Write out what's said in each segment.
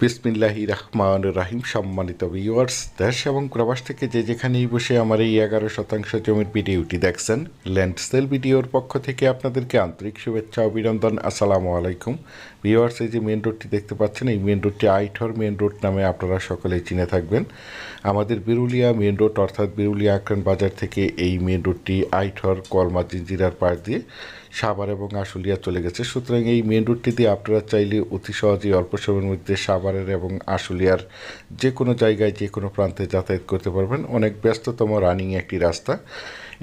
বিসমিল্লাহি রহমান রাহিম, সম্মানিত ভিউয়ার্স দেশ এবং প্রবাস থেকে যে যেখানেই বসে আমার এই এগারো শতাংশ জমির ভিডিওটি দেখছেন ল্যান্ড সেল ভিডিওর পক্ষ থেকে আপনাদেরকে আন্তরিক শুভেচ্ছা, অভিনন্দন, আসসালামু আলাইকুম। ভিউয়ার্স এই যে মেন রোডটি দেখতে পাচ্ছেন, এই মেন রোডটি আইঠর মেন রোড নামে আপনারা সকলেই চিনে থাকবেন। আমাদের বিরুলিয়া মেন রোড অর্থাৎ বিরুলিয়া আক্রান বাজার থেকে এই মেন রোডটি আইঠর, কলমা, জিঞ্জিরার পাশ দিয়ে সাভার এবং আশুলিয়া চলে গেছে। সুতরাং এই মেন রুটটি দিয়ে আপনারা চাইলে অতি সহজেই অল্প সময়ের মধ্যে সাভারের এবং আশুলিয়ার যে কোনো জায়গায় যে কোনো প্রান্তে যাতায়াত করতে পারবেন। অনেক ব্যস্ততম রানিং একটি রাস্তা।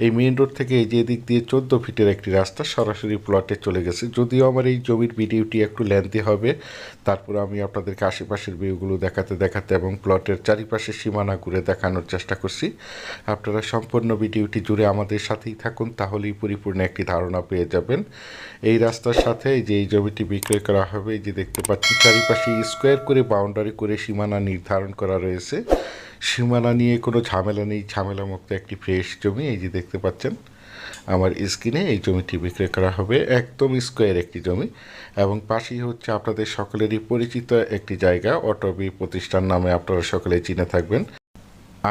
এই মেন রোড থেকে এই যে দিক দিয়ে চোদ্দ ফিটের একটি রাস্তা সরাসরি প্লটে চলে গেছে। যদিও আমার এই জমির ভিডিওটি একটু লেন্থি হবে, তারপর আমি আপনাদেরকে আশেপাশের ভিউগুলো দেখাতে দেখাতে এবং প্লটের চারিপাশে সীমানা ঘুরে দেখানোর চেষ্টা করছি। আপনারা সম্পূর্ণ ভিডিওটি জুড়ে আমাদের সাথেই থাকুন, তাহলেই পরিপূর্ণ একটি ধারণা পেয়ে যাবেন। এই রাস্তার সাথে যে এই জমিটি বিক্রয় করা হবে, এই যে দেখতে পাচ্ছি চারিপাশে স্কোয়ার করে, বাউন্ডারি করে সীমানা নির্ধারণ করা রয়েছে। সীমানা নিয়ে কোনো ঝামেলা নেই ঝামেলা মুক্ত একটি ফ্রেশ জমি, এই যে দেখতে পাচ্ছেন, আমার স্ক্রিনে এই জমিটি বিক্রয় করা হবে, একদম স্কোয়ার একটি জমি এবং পাশেই হচ্ছে আপনাদের সকলেরই পরিচিত একটি জায়গা, অটবি প্রতিষ্ঠান নামে আপনারা সকলে চিনে থাকবেন।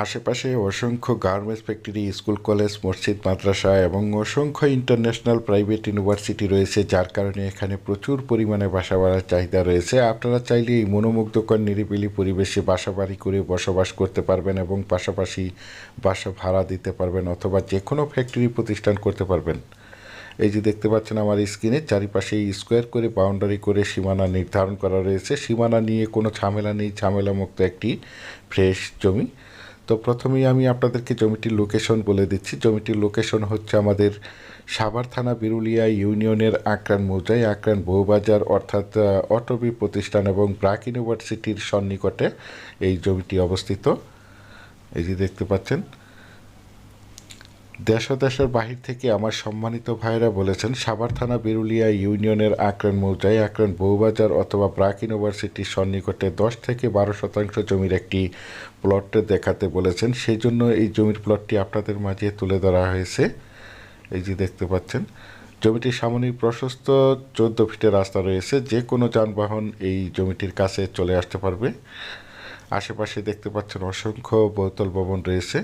আশেপাশে অসংখ্য গার্মেন্টস ফ্যাক্টরি, স্কুল কলেজ, মসজিদ, মাদ্রাসা এবং অসংখ্য ইন্টারন্যাশনাল প্রাইভেট ইউনিভার্সিটি রয়েছে, যার কারণে এখানে প্রচুর পরিমাণে বাসা বাড়ার চাহিদা রয়েছে। আপনারা চাইলে এই মনোমুগ্ধকর, নিরিবিলি পরিবেশে বাসা বাড়ি করে বসবাস করতে পারবেন এবং পাশাপাশি বাসা ভাড়া দিতে পারবেন অথবা যে কোনো ফ্যাক্টরি প্রতিষ্ঠান করতে পারবেন। এই যে দেখতে পাচ্ছেন আমার স্ক্রিনে, চারিপাশে স্কোয়ার করে, বাউন্ডারি করে সীমানা নির্ধারণ করা রয়েছে। সীমানা নিয়ে কোনো ঝামেলা নেই, ঝামেলামুক্ত একটি ফ্রেশ জমি। তো প্রথমেই আমি আপনাদেরকে জমিটির লোকেশন বলে দিচ্ছি। জমিটির লোকেশন হচ্ছে আমাদের সাভার থানা বিরুলিয়া ইউনিয়নের আক্রান মৌজায় আক্রান বউবাজার অর্থাৎ অটোবি প্রতিষ্ঠান এবং ব্রাক ইউনিভার্সিটির সন্নিকটে এই জমিটি অবস্থিত। এই যে দেখতে পাচ্ছেন দেশ দেশের বাহির থেকে আমার সম্মানিত ভাইরা বলেছেন, সাভার থানা বিরুলিয়া ইউনিয়নের আক্রান মৌজায় আক্রান বউবাজার অথবা ব্রাক ইউনিভার্সিটির সন্নিকটে দশ থেকে বারো শতাংশ জমির একটি প্লট দেখাতে বলেছেন। সেই জন্য এই জমির প্লটটি আপনাদের মাঝে তুলে ধরা হয়েছে। এই যে দেখতে পাচ্ছেন, জমিটির সামনে প্রশস্ত চোদ্দ ফিটের রাস্তা রয়েছে। যে কোনো যানবাহন এই জমিটির কাছে চলে আসতে পারবে। আশেপাশে দেখতে পাচ্ছেন অসংখ্য বহুতল ভবন রয়েছে।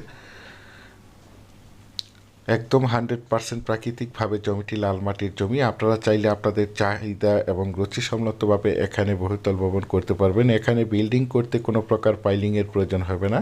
একদম হান্ড্রেড পার্সেন্ট প্রাকৃতিকভাবে জমিটি লাল মাটির জমি। আপনারা চাইলে আপনাদের চাহিদা এবং রুচিসম্মতভাবে এখানে বহুতল ভবন করতে পারবেন। এখানে বিল্ডিং করতে কোনো প্রকার পাইলিংয়ের প্রয়োজন হবে না।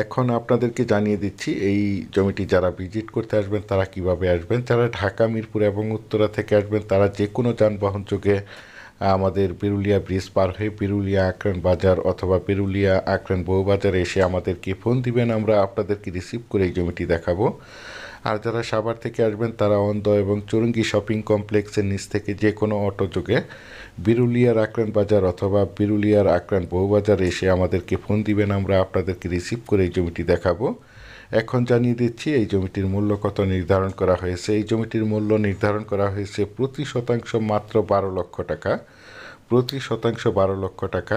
এখন আপনাদেরকে জানিয়ে দিচ্ছি, এই জমিটি যারা ভিজিট করতে আসবেন, তারা কীভাবে আসবেন? যারা ঢাকা, মিরপুর এবং উত্তরা থেকে আসবেন, তারা যে কোনো যানবাহন যোগে, আমাদের পিরুলিয়া ব্রিজ পার হয়ে পিরুলিয়া আক্রান বাজার অথবা পিরুলিয়া আক্রান বউবাজারে এসে আমাদেরকে ফোন দিবেন, আমরা আপনাদেরকে রিসিভ করে এই জমিটি দেখাবো। আর যারা সাভার থেকে আসবেন, তারা অন্ধ এবং চুরঙ্গি শপিং কমপ্লেক্সের নিচ থেকে যে কোনো অটো যোগে বিরুলিয়ার আক্রান বাজার অথবা বিরুলিয়ার আক্রান বউবাজার এসে আমাদেরকে ফোন দিবেন, আমরা আপনাদেরকে রিসিভ করে এই জমিটি দেখাবো। এখন জানিয়ে দিচ্ছি, এই জমিটির মূল্য কত নির্ধারণ করা হয়েছে? এই জমিটির মূল্য নির্ধারণ করা হয়েছে প্রতি শতাংশ মাত্র বারো লক্ষ টাকা। প্রতি শতাংশ বারো লক্ষ টাকা।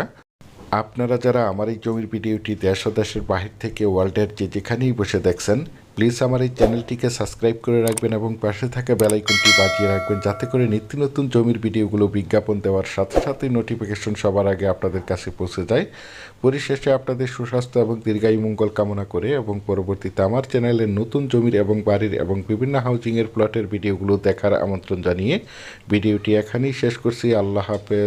আপনারা যারা আমার এই জমির ভিডিওটি দেশ দেশের বাহির থেকে, ওয়ার্ল্ডের যে যেখানেই বসে দেখছেন প্লিজ আমার এই চ্যানেলটিকে সাবস্ক্রাইব করে রাখবেন এবং পাশে থাকা বেলাইকনটি বাজিয়ে রাখবেন যাতে করে নিত্য নতুন জমির ভিডিওগুলো বিজ্ঞাপন দেওয়ার সাথে সাথে নোটিফিকেশন সবার আগে আপনাদের কাছে পৌঁছে যায়। পরিশেষে আপনাদের সুস্বাস্থ্য এবং দীর্ঘায়ু মঙ্গল কামনা করে এবং পরবর্তীতে আমার চ্যানেলের নতুন জমির এবং বাড়ির এবং বিভিন্ন হাউজিংয়ের প্লটের ভিডিওগুলো দেখার আমন্ত্রণ জানিয়ে ভিডিওটি এখানেই শেষ করছি। আল্লাহ হাফেজ।